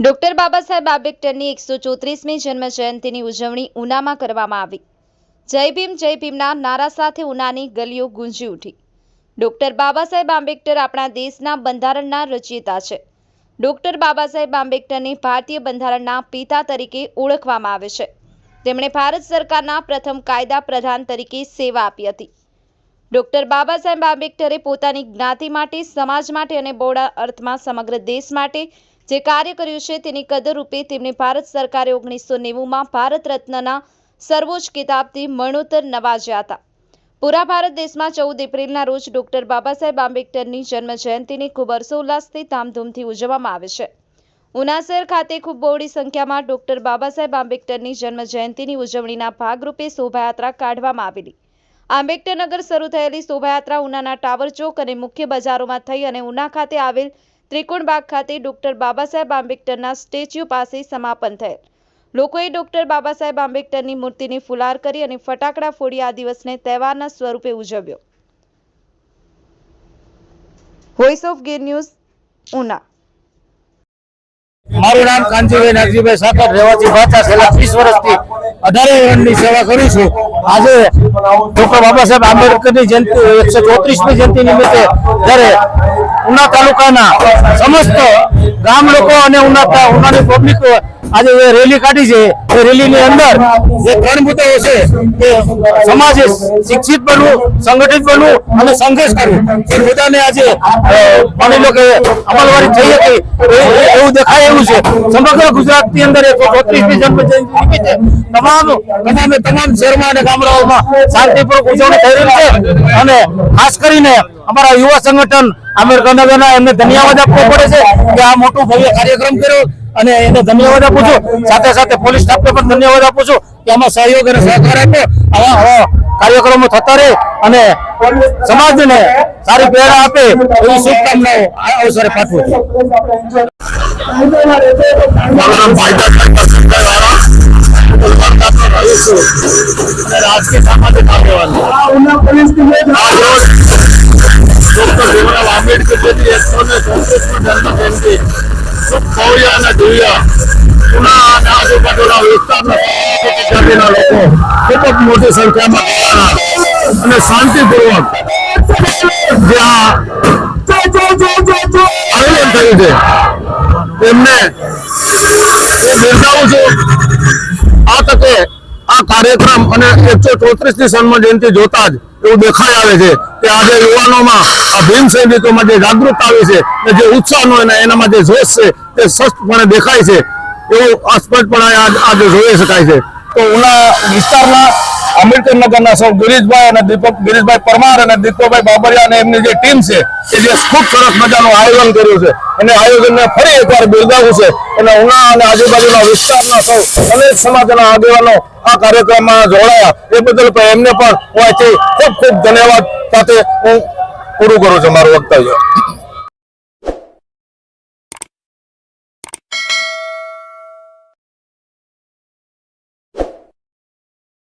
Doctor Baba Saheb આંબેડકરની એકસો ચોત્રીસમી જન્મ જયંતિની ઉજવણી ઉનામાં કરવામાં આવી. જય ભીમ, જય ભીમના નારા સાથે ઉનાની ગલીઓ ગુંજી ઉઠી. ડોક્ટર બાબા સાહેબ આંબેડકર આપણા દેશના બંધારણના રચયિતા છે. ડોક્ટર બાબા સાહેબ આંબેડકરને ભારતીય બંધારણના પિતા તરીકે ઓળખવામાં આવે છે. તેમણે ભારત સરકારના પ્રથમ કાયદા પ્રધાન તરીકે સેવા આપી હતી. ડોક્ટર બાબા સાહેબ આંબેડકરે પોતાની જ્ઞાતિ માટે, સમાજ માટે અને બહોળા અર્થમાં સમગ્ર દેશ માટે જે કાર્ય કર્યું છે તેની કદર તેમને ભારત સરકારે ઓગણીસો નેવુંમાં ભારત રત્નના સર્વોચ્ચ કિતાબથી મરણોત્તર નવાજ્યા હતા. પૂરા ભારત દેશમાં ચૌદ એપ્રિલના રોજ ડોક્ટર બાબાસાહેબ આંબેડકરની જન્મ જયંતિને ખૂબ હર્ષોલ્લાસથી ધામધૂમથી ઉજવવામાં આવે છે. ઉના શહેર ખાતે ખૂબ બહોળી સંખ્યામાં ડોક્ટર બાબા સાહેબ આંબેડકરની જન્મ જયંતિની ઉજવણીના ભાગરૂપે શોભાયાત્રા કાઢવામાં આવેલી. આંબેડકરનગર શરૂ થયેલી શોભાયાત્રા ઉનાના ટાવર ચોક અને મુખ્ય બજારોમાં થઈ અને ઉના ખાતે આવેલ ત્રિકોણબાગ ખાતે ડોક્ટર બાબા સાહેબ આંબેડકરના સ્ટેચ્યુ પાસે સમાપન થયેલ. લોકોએ ડોક્ટર બાબા સાહેબ આંબેડકરની મૂર્તિની ફુલાર કરી અને ફટાકડા ફોડી આ દિવસને તહેવારના સ્વરૂપે ઉજવ્યો. Voice of Gir news Una. મારું નામ કાંજીભાઈ નાગજીભાઈ સાકર, રહેવાસી ભાષા છેલ્લા ત્રીસ વર્ષથી અઢારે વર્ષની સેવા કરું છું. આજે ડોક્ટર બાબા સાહેબ આંબેડકરની જયંતિ, એકસો ચોત્રીસમી જયંતિ નિમિત્તે જ્યારે ઉના તાલુકાના સમસ્ત ગામ લોકો અને ઉના ઉનાની પબ્લિક આજે જે રેલી કાઢી છે, એ રેલીની અંદર જે ત્રણ મુદ્દાઓ છે કે સમાજે શિક્ષિત બનવું, સંગઠિત બનવું અને સંઘર્ષ કરવું. એ મુદ્દાને આજે માની લો કે અમલવારી થઈ હતી એવું દેખાય એવું છે. સમગ્ર ગુજરાતની અંદર એકસો ચોત્રીસમી જન્મ જયંતિ નિમિત્તે તમામ તમામે તમામ શહેરમાં અને ગામડાઓમાં શાંતિપૂર્વક ઉજવણી થઈ રહી છે. અને ખાસ કરીને અમારા યુવા સંગઠન આંબેડકરનગરના એમને ધન્યવાદ આપવો પડે છે કે આ મોટું ભવ્ય કાર્યક્રમ કર્યો અને એને ધન્યવાદ આપું છું. સાથે સાથે પોલીસ સ્ટાફને પણ ધન્યવાદ આપું છું કે આમાં સહયોગ અને સહકાર આપ્યો. આવા કાર્યક્રમો થતા રહે અને સમાજને સારી પ્રેરણા આપે એવી શુભકામનાઓ આ અવસરે પાઠવું રાજકીય સામાજિક આગેવાન એકસો ને મોટી સંખ્યામાં શાંતિપૂર્વક આયોજન થયું છે તેમને હું બિરદાવું છું આ તકે આ કાર્યક્રમ અને એકસો ચોત્રીસની જન્મ જયંતિ જોતા જ એવું દેખાઈ આવે છે કે આજે યુવાનોમાં આ બેન સૈનિકોમાં જે જાગૃતતા આવી છે અને જે ઉત્સાહનો એના એનામાં જે જોશ છે, તે સ્પષ્ટપણે દેખાય છે, એવું સ્પષ્ટપણે આજ- જોઈ શકાય છે. તો ઉના વિસ્તારના આંબેડકર નગરના સૌ ગિરીશભાઈ અને દીપક ગિરીશભાઈ પરમાર અને દીપકભાઈ બાબરિયા અને એમની જે ટીમ છે, એ જે ખૂબ સરસ મજાનું આયોજન કર્યું છે. અને આયોજનને ફરી એકવાર બિરદાવવું છે. અને ઉના અને આજુબાજુના વિસ્તારના સૌ અનેક સમાજના આગેવાનો આ કાર્યક્રમમાં જોડાયા. એ બદલ એમને પણ હું ખૂબ ખૂબ ધન્યવાદ સાથે હું પૂરું કરું છું મારું વક્તવ્ય.